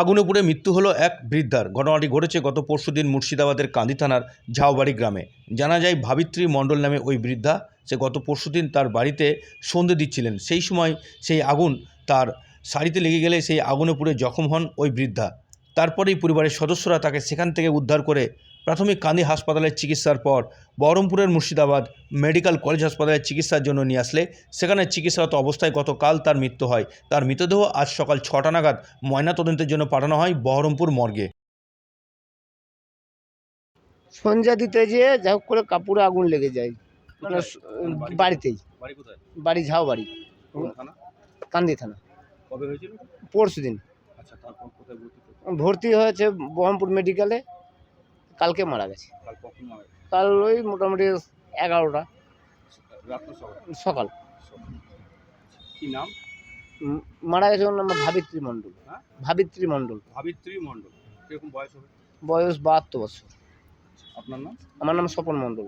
আগুনে পুড়ে মৃত্যু হলো এক বৃদ্ধার। ঘটনাটি ঘটেছে গত পরশুদিন মুর্শিদাবাদের কান্দি থানার ঝাউবাড়ি গ্রামে। জানা যায়, ভাবিত্রী মণ্ডল নামে ওই বৃদ্ধা, সে গত পরশুদিন তার বাড়িতে সন্ধে দিচ্ছিলেন। সেই সময় সেই আগুন তার শাড়িতে লেগে গেলে সেই আগুনে পুড়ে জখম হন ওই বৃদ্ধা। তারপরেই পরিবারের সদস্যরা তাকে সেখান থেকে উদ্ধার করে প্রাথমিক কান্দি হাসপাতালের চিকিৎসার পর বহরমপুরের মুর্শিদাবাদ মেডিকেল কলেজ হাসপাতালে চিকিৎসার জন্য নিয়ে আসলে। সেখানে চিকিৎসারত অবস্থায় গতকাল তার মৃত্যু হয়। তার মৃতদেহ আজ সকাল ছটা নাগাদ ময়নাতদন্তের জন্য পাঠানো হয় বহরমপুর মর্গে। সন্ধ্যা দিতে যেয়ে যা হোক করে কাপড়ে আগুন লেগে যায়। মানে বাড়িতেই। বাড়ি কোথায়? ঝাও বাড়ি কান্দি থানা। কবে পরশু দিন আচ্ছা তারপর কোথায় ভর্তি ভর্তি হয়েছে বহরমপুর মেডিকেলে কালকে মারা গেছে। কাল কখন মারা কাল ওই মোটামুটি এগারোটা। রাত্র সকাল? সকাল। কি নাম? মারা গেছে ওর নাম ভাবিত্রী মণ্ডল। হ্যাঁ? ভাবিত্রী মণ্ডল। ভাবিত্রী মণ্ডল। কীরকম বয়স হবে? বয়স বাহাত্তর বছর। আপনার নাম? আমার নাম স্বপন মণ্ডল।